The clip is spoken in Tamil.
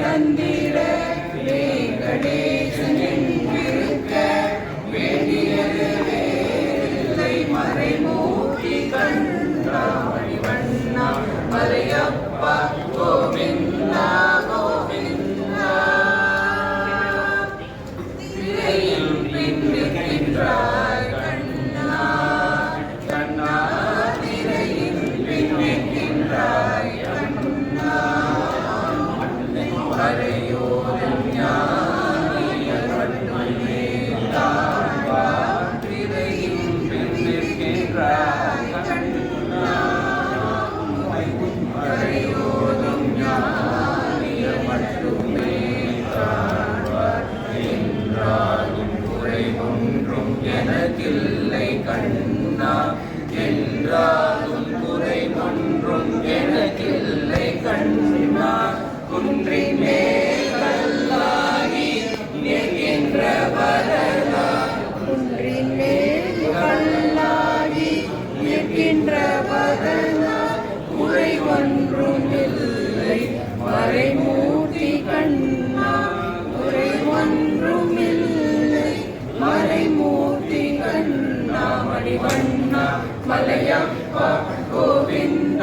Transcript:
தந்தீர் ಮಣಿವಣ್ಣ ಮಲಯಪ್ಪ ಗೋವಿಂದ